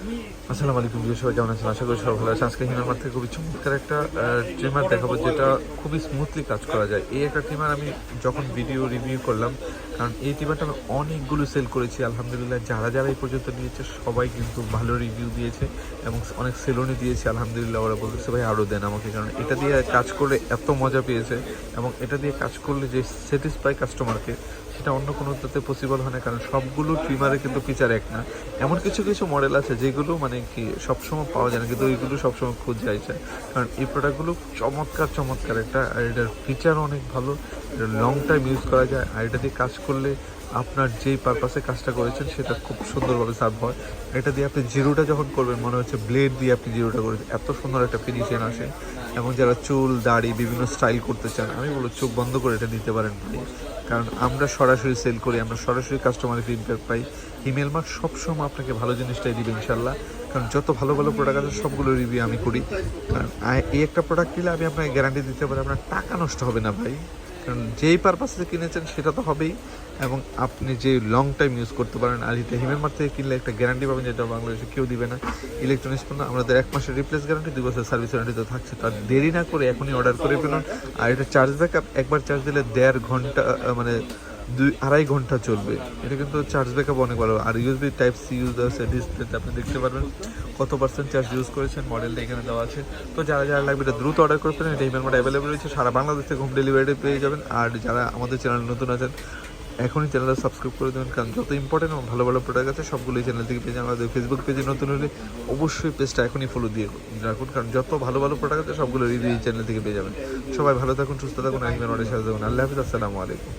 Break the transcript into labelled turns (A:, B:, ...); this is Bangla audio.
A: আসসালামু আলাইকুম বিয়ে সবাই, কেমন আছেন? আশা করি সবাই ভালো আছে আজকে হিমার থেকে খুবই চমৎকার একটা ট্রিমার দেখাবো, যেটা খুবই স্মুথলি কাজ করা যায়। এই একটা ট্রিমার আমি যখন ভিডিও রিভিউ করলাম কারণ এই ট্রিমারটা আমি অনেকগুলো সেল করেছি, আলহামদুলিল্লাহ। যারা যারা এই পর্যন্ত নিয়েছে, সবাই কিন্তু ভালো রিভিউ দিয়েছে এবং অনেক সেলুনে দিয়েছে, আলহামদুলিল্লাহ। ওরা বলতেছে, ভাই আরও দেন আমাকে। কারণ এটা দিয়ে কাজ করলে এত মজা পেয়েছে এবং এটা দিয়ে কাজ করলে যে স্যাটিসফাই কাস্টমারকে সেটা অন্য কোনোটাতে পসিবল হয় না। কারণ সবগুলো ট্রিমারে কিন্তু ফিচার এক না। এমন কিছু কিছু মডেল আছে যেগুলো মানে কি সবসময় পাওয়া যায় না, কিন্তু ওইগুলো সবসময় খুঁজ যায় কারণ এই প্রোডাক্টগুলো চমৎকার চমৎকার। একটা আর এটার ফিচার অনেক ভালো লং টাইম ইউজ করা যায়। আর এটা দিয়ে কাজ করলে আপনার যেই পারপাসে কাজটা করেছেন, সেটা খুব সুন্দরভাবে সার্ভ হয়। এটা দিয়ে আপনি জিরোটা যখন করবেন, মনে হচ্ছে ব্লেড দিয়ে আপনি জিরোটা করেছেন, এত সুন্দর একটা ফিনিশিং আসে। এবং যারা চুল, দাড়ি, বিভিন্ন স্টাইল করতে চান, আমি বলব চোখ বন্ধ করে এটা নিতে পারেন ভাই কারণ আমরা সরাসরি সেল করি, আমরা সরাসরি কাস্টমারের ফিডব্যাক পাই। ইমেল মার্ক সবসময় আপনাকে ভালো জিনিসটাই দিবে ইনশাল্লাহ কারণ যত ভালো ভালো প্রোডাক্ট আছে, সবগুলো রিভিউ আমি করি। কারণ এই একটা প্রোডাক্ট নিলে আমি আপনাকে গ্যারান্টি দিতে পারি, আপনার টাকা নষ্ট হবে না, ভাই। কারণ যেই পারপাসে কিনেছেন সেটা তো হবেই। এবং আপনি যে লং টাইম ইউজ করতে পারেন এটা হিমের মার থেকে কিনলে একটা গ্যারান্টি পাবেন যেটা বাংলাদেশে কেউ দিবে না। ইলেকট্রনিক্স পণ্য, আমাদের এক মাসের রিপ্লেস গ্যারান্টি দু বছর সার্ভিস গ্যারান্টি তো থাকছে। তার দেরি না করে এখনই অর্ডার করে ফেলুন। আর এটা চার্জ ব্যাকআপ একবার চার্জ দিলে দেড় ঘণ্টা মানে দুই, আড়াই ঘণ্টা চলবে। এটা কিন্তু চার্জ ব্যাকআপ অনেক ভালো। আর ইউএসবি টাইপ সি ইউজ আছে ডিসপ্লেতে আপনি দেখতে পারবেন কত পার্সেন্ট চার্জ ইউজ করেছেন মডেলটা এখানে দেওয়া আছে। তো যারা যারা লাগবে এটা দ্রুত অর্ডার করে ফেলেন এটা ইমেল মোড অ্যাভেলেবল রয়েছে। সারা বাংলাদেশ থেকে হোম ডেলিভারি পেয়ে যাবেন। আর যারা আমাদের চ্যানেল নতুন আছেন, এখনই চ্যানেলটা সাবস্ক্রাইব করে দেবেন। কারণ যত ইম্পর্টেন্ট এবং ভালো ভালো প্রোডাক্ট আছে, সবগুলো এই চ্যানেল থেকে পেয়ে যাবেন। আমাদের ফেসবুক পেজে নতুন হলে অবশ্যই পেজটা এখনই ফলো দিয়ে রাখুন। কারণ যত ভালো ভালো প্রোডাক্ট আছে, সবগুলো রিভিউ চ্যানেল থেকে পেয়ে যাবেন। সবাই ভালো থাকুন, সুস্থ থাকুন আহিমের অনেক সাথে থাকুন। আল্লাহ হাফিজ, আসসালামু আলাইকুম।